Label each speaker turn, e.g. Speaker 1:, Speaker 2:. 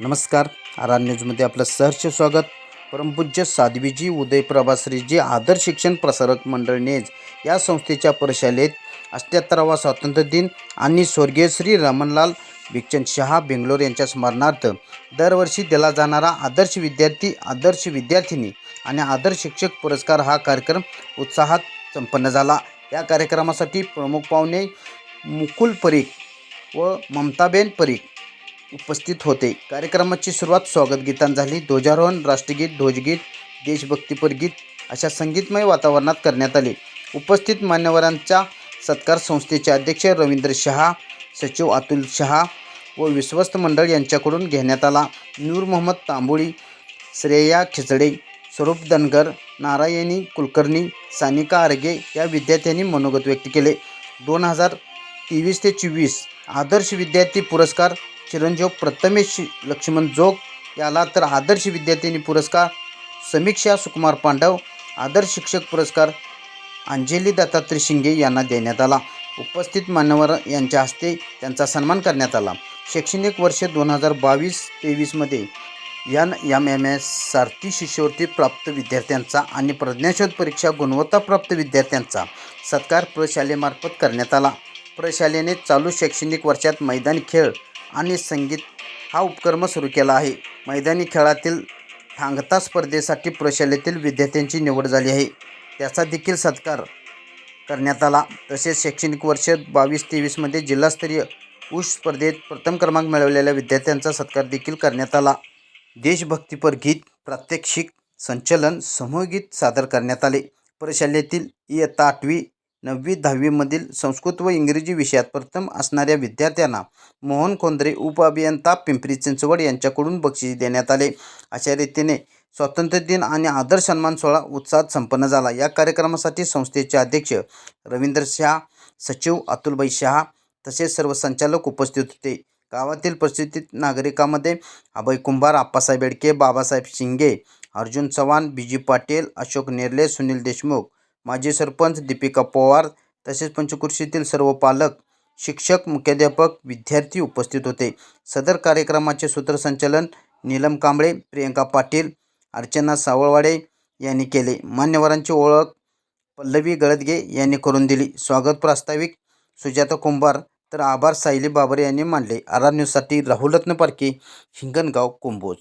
Speaker 1: नमस्कार. आर न्यूजमध्ये आपलं सहर्ष स्वागत. परमपूज्य साध्वीजी उदय प्रभाश्रीजी आदर्श शिक्षण प्रसारक मंडळ नेज या संस्थेच्या परिशालेत अठ्ठ्याहत्तरावा स्वातंत्र्य दिन आणि स्वर्गीय श्री रमणलाल बिकचंद शहा बेंगलोर यांच्या स्मरणार्थ दरवर्षी दिला जाणारा आदर्श विद्यार्थी आदर्श विद्यार्थिनी आणि आदर्श शिक्षक पुरस्कार हा कार्यक्रम उत्साहात संपन्न झाला. या कार्यक्रमासाठी प्रमुख पाहुणे मुकुल परीख व ममताबेन परीख उपस्थित होते. कार्यक्रमाची सुरुवात स्वागत गीतान झाली. ध्वजारोहण राष्ट्रगीत ध्वजगीत देशभक्तीपर गीत अशा संगीतमय वातावरणात करण्यात आले. उपस्थित मान्यवरांच्या सत्कार संस्थेचे अध्यक्ष रवींद्र शहा सचिव अतुल शहा व विश्वस्त मंडळ यांच्याकडून घेण्यात आला. नूर मोहम्मद तांबोळी श्रेया खिचडे स्वरूप धनगर नारायणी कुलकर्णी सानिका आरगे या विद्यार्थ्यांनी मनोगत व्यक्त केले. दोन हजार तेवीस ते चोवीस आदर्श विद्यार्थी पुरस्कार चिरंजीव प्रथमेश लक्ष्मण जोग याला तर आदर्श विद्यार्थिनी पुरस्कार समीक्षा सुकुमार पांडव आदर्श शिक्षक पुरस्कार अंजली दत्तात्रय शिंगे यांना देण्यात आला. उपस्थित मान्यवर यांच्या हस्ते त्यांचा सन्मान करण्यात आला. शैक्षणिक वर्ष दोन हजार बावीस तेवीसमध्ये N M M S Sarthi शिष्यवृत्ती प्राप्त विद्यार्थ्यांचा आणि प्रज्ञाशोध परीक्षा गुणवत्ताप्राप्त विद्यार्थ्यांचा सत्कार प्रशालेमार्फत करण्यात आला. प्रशालेने चालू शैक्षणिक वर्षात मैदानी खेळ आणि संगीत हा उपक्रम सुरू केला आहे. मैदानी खेळातील थांगता स्पर्धेसाठी प्रशालेतील विद्यार्थ्यांची निवड झाली आहे. त्याचा देखील सत्कार करण्यात आला. तसेच शैक्षणिक वर्ष बावीस तेवीसमध्ये जिल्हास्तरीय ऊष स्पर्धेत प्रथम क्रमांक मिळवलेल्या विद्यार्थ्यांचा सत्कार देखील करण्यात आला. देशभक्तीपर गीत प्रात्यक्षिक संचलन समूहगीत सादर करण्यात आले. प्रशालेतील इयत्ता आठवी नववी दहावीमधील संस्कृत व इंग्रजी विषयात प्रथम असणाऱ्या विद्यार्थ्यांना मोहन खोंद्रे उपअभियंता पिंपरी चिंचवड यांच्याकडून बक्षीस देण्यात आले. अशा रीतीने स्वातंत्र्य दिन आणि आदर सन्मान सोहळा उत्साहात संपन्न झाला. या कार्यक्रमासाठी संस्थेचे अध्यक्ष रवींद्र शहा सचिव अतुलबाई शहा तसेच सर्व संचालक उपस्थित होते. गावातील परिस्थितीत नागरिकांमध्ये अभय कुंभार आप्पासाहेब बेडके बाबासाहेब शिंगे अर्जुन चव्हाण बीजी पाटील अशोक नेर्ले सुनील देशमुख माजी सरपंच दीपिका पवार तसेच पंचकृषीतील सर्व पालक शिक्षक मुख्याध्यापक विद्यार्थी उपस्थित होते. सदर कार्यक्रमाचे सूत्रसंचालन नीलम कांबळे प्रियंका पाटील अर्चना सावळवाडे यांनी केले. मान्यवरांची ओळख पल्लवी गळदगे यांनी करून दिली. स्वागत प्रास्ताविक सुजाता कुंभार. तर आभार सायली बाबर यांनी मांडले आर न्यूजसाठी राहुलरत्न पारखे हिंगणगाव कुंभोज.